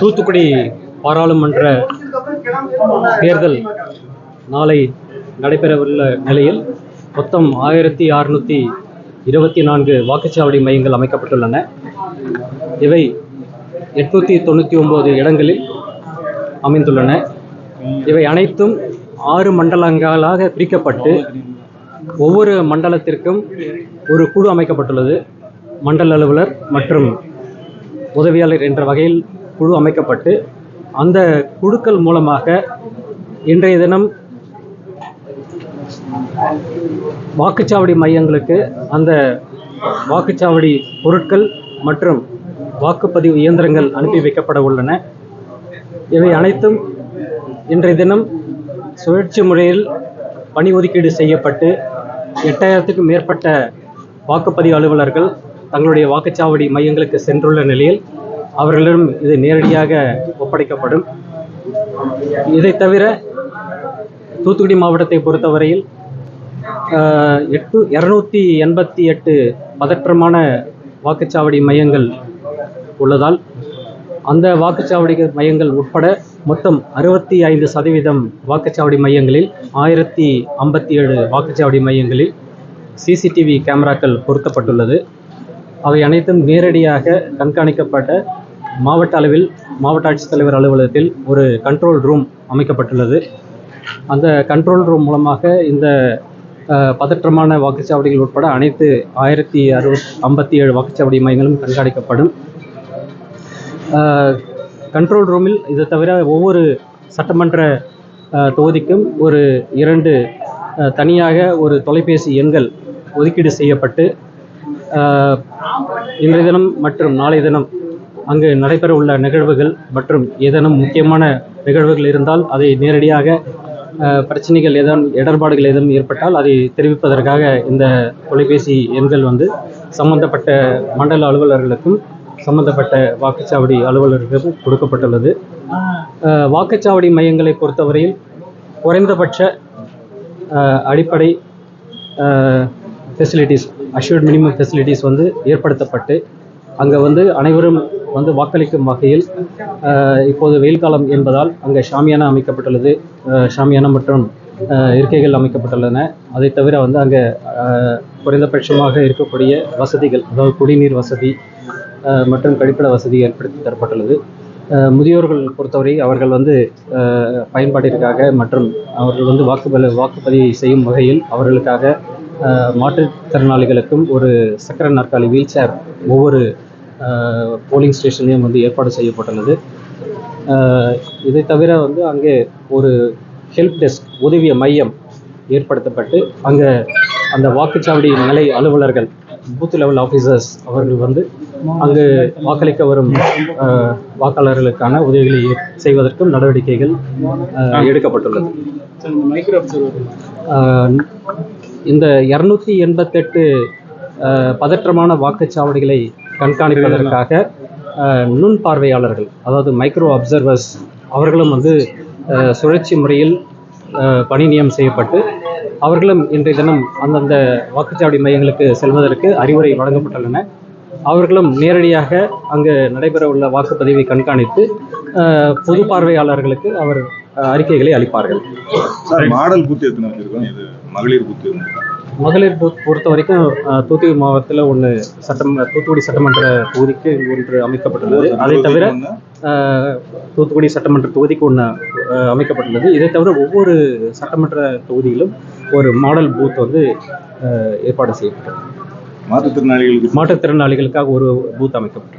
தூத்துக்குடி பாராளுமன்ற தேர்தல் நாளை நடைபெறவுள்ள நிலையில் மொத்தம் ஆயிரத்தி அறுநூற்றி இருபத்தி நான்கு வாக்குச்சாவடி மையங்கள் அமைக்கப்பட்டுள்ளன. இவை எட்நூற்றி தொண்ணூற்றி ஒம்பது இடங்களில் அமைந்துள்ளன. இவை அனைத்தும் ஆறு மண்டலங்களாக பிரிக்கப்பட்டு ஒவ்வொரு மண்டலத்திற்கும் ஒரு குழு அமைக்கப்பட்டுள்ளது. மண்டல அலுவலர் மற்றும் உதவியாளர் என்ற வகையில் குழு அமைக்கப்பட்டு அந்த குழுக்கள் மூலமாக இன்றைய தினம் வாக்குச்சாவடி மையங்களுக்கு அந்த வாக்குச்சாவடி பொருட்கள் மற்றும் வாக்குப்பதிவு இயந்திரங்கள் அனுப்பி வைக்கப்பட உள்ளன. இவை அனைத்தும் இன்றைய தினம் சுழற்சி முறையில் பணி ஒதுக்கீடு செய்யப்பட்டு எட்டாயிரத்துக்கும் மேற்பட்ட வாக்குப்பதிவு அலுவலர்கள் தங்களுடைய வாக்குச்சாவடி மையங்களுக்கு சென்றுள்ள நிலையில் அவர்களிடம் இது நேரடியாக ஒப்படைக்கப்படும். இதை தவிர தூத்துக்குடி மாவட்டத்தை பொறுத்தவரையில் எட்டு இரநூத்தி எண்பத்தி எட்டு பதற்றமான வாக்குச்சாவடி மையங்கள் உள்ளதால் அந்த வாக்குச்சாவடி மையங்கள் உட்பட மொத்தம் அறுபத்தி ஐந்து சதவீதம் வாக்குச்சாவடி மையங்களில் ஆயிரத்தி ஐம்பத்தி ஏழு வாக்குச்சாவடி மையங்களில் சிசிடிவி கேமராக்கள் பொருத்தப்பட்டுள்ளது. அவை அனைத்தும் நேரடியாக கண்காணிக்கப்பட்ட மாவட்ட அளவில் மாவட்ட ஆட்சித்தலைவர் அலுவலகத்தில் ஒரு கண்ட்ரோல் ரூம் அமைக்கப்பட்டுள்ளது. அந்த கண்ட்ரோல் ரூம் மூலமாக இந்த பதற்றமான வாக்குச்சாவடிகள் உட்பட அனைத்து ஆயிரத்தி அறுபத் ஐம்பத்தி ஏழு வாக்குச்சாவடி மையங்களும் கண்காணிக்கப்படும். கண்ட்ரோல் ரூமில் இது தவிர ஒவ்வொரு சட்டமன்ற தொகுதிக்கும் ஒரு இரண்டு தனியாக ஒரு தொலைபேசி எண்கள் ஒதுக்கீடு செய்யப்பட்டு இன்றைய தினம் மற்றும் நாளைய தினம் அங்கு நடைபெற உள்ள நிகழ்வுகள் மற்றும் ஏதேனும் முக்கியமான நிகழ்வுகள் இருந்தால் அதை நேரடியாக பிரச்சனைகள் ஏதேனும் இடர்பாடுகள் ஏதும் ஏற்பட்டால் அதை தெரிவிப்பதற்காக இந்த தொலைபேசி எண்கள் வந்து சம்பந்தப்பட்ட மண்டல அலுவலர்களுக்கும் சம்பந்தப்பட்ட வாக்குச்சாவடி அலுவலர்களுக்கும் கொடுக்கப்பட்டுள்ளது. வாக்குச்சாவடி மையங்களை பொறுத்தவரையில் குறைந்தபட்ச அடிப்படை ஃபெசிலிட்டிஸ் அஷ்யூர்ட் மினிமம் ஃபெசிலிட்டிஸ் வந்து ஏற்படுத்தப்பட்டு அங்கே வந்து அனைவரும் வந்து வாக்களிக்கும் வகையில் இப்போது வெயில் காலம் என்பதால் அங்கே ஷாமியானா அமைக்கப்பட்டுள்ளது. ஷாமியானா மற்றும் இருக்கைகள் அமைக்கப்பட்டுள்ளன. அதை தவிர வந்து அங்கே குறைந்தபட்சமாக இருக்கக்கூடிய வசதிகள் அதாவது குடிநீர் வசதி மற்றும் கழிப்பிட வசதி ஏற்படுத்தி தரப்பட்டுள்ளது. முதியோர்கள் பொறுத்தவரை அவர்கள் வந்து பயன்பாட்டிற்காக மற்றும் அவர்கள் வந்து வாக்குப்பதி வாக்குப்பதிவு செய்யும் வகையில் அவர்களுக்காக மாற்றுத்திறனாளிகளுக்கும் ஒரு சக்கர நாற்காலி வீல் சேர் ஒவ்வொரு போலிங் ஸ்டேஷன்லையும் வந்து ஏற்பாடு செய்யப்பட்டுள்ளது. இதை தவிர வந்து அங்கே ஒரு ஹெல்ப் டெஸ்க் உதவிய மையம் ஏற்படுத்தப்பட்டு அங்கே அந்த வாக்குச்சாவடி நிலை அலுவலர்கள் பூத் லெவல் ஆஃபீஸர்ஸ் அவர்கள் வந்து அங்கு வாக்களிக்க வரும் வாக்காளர்களுக்கான உதவிகளை செய்வதற்கும் நடவடிக்கைகள் எடுக்கப்பட்டுள்ளது. இந்த இரநூத்தி எண்பத்தெட்டு பதற்றமான வாக்குச்சாவடிகளை கண்காணிப்பதற்காக நுண் பார்வையாளர்கள் அதாவது மைக்ரோ அப்சர்வர்ஸ் அவர்களும் வந்து சுழற்சி முறையில் பணிநியம் பணி செய்யப்பட்டு அவர்களும் இன்றைய தினம் அந்தந்த வாக்குச்சாவடி மையங்களுக்கு செல்வதற்கு அறிவுரை வழங்கப்பட்டுள்ளன. அவர்களும் நேரடியாக அங்கு நடைபெற உள்ள வாக்குப்பதிவை கண்காணித்து பொது பார்வையாளர்களுக்கு அவர் அறிக்கைகளை அளிப்பார்கள். மாடல் பூத்து எத்தனை வச்சிருக்கோம்? இது மகளிர் பூத்து? மகளிர் பூத் பொறுத்த வரைக்கும் தூத்துக்குடி மாவட்டத்தில் ஒன்று சட்டம் தூத்துக்குடி சட்டமன்ற தொகுதிக்கு ஒன்று அமைக்கப்பட்டுள்ளது. அதை தவிர தூத்துக்குடி சட்டமன்ற தொகுதிக்கு ஒன்று அமைக்கப்பட்டுள்ளது. இதை தவிர ஒவ்வொரு சட்டமன்ற தொகுதியிலும் ஒரு மாடல் பூத் வந்து ஏற்பாடு செய்யப்பட்டது. மாற்றுத்திறனாளிகளுக்கு மாற்றுத்திறனாளிகளுக்காக ஒரு பூத் அமைக்கப்பட்டது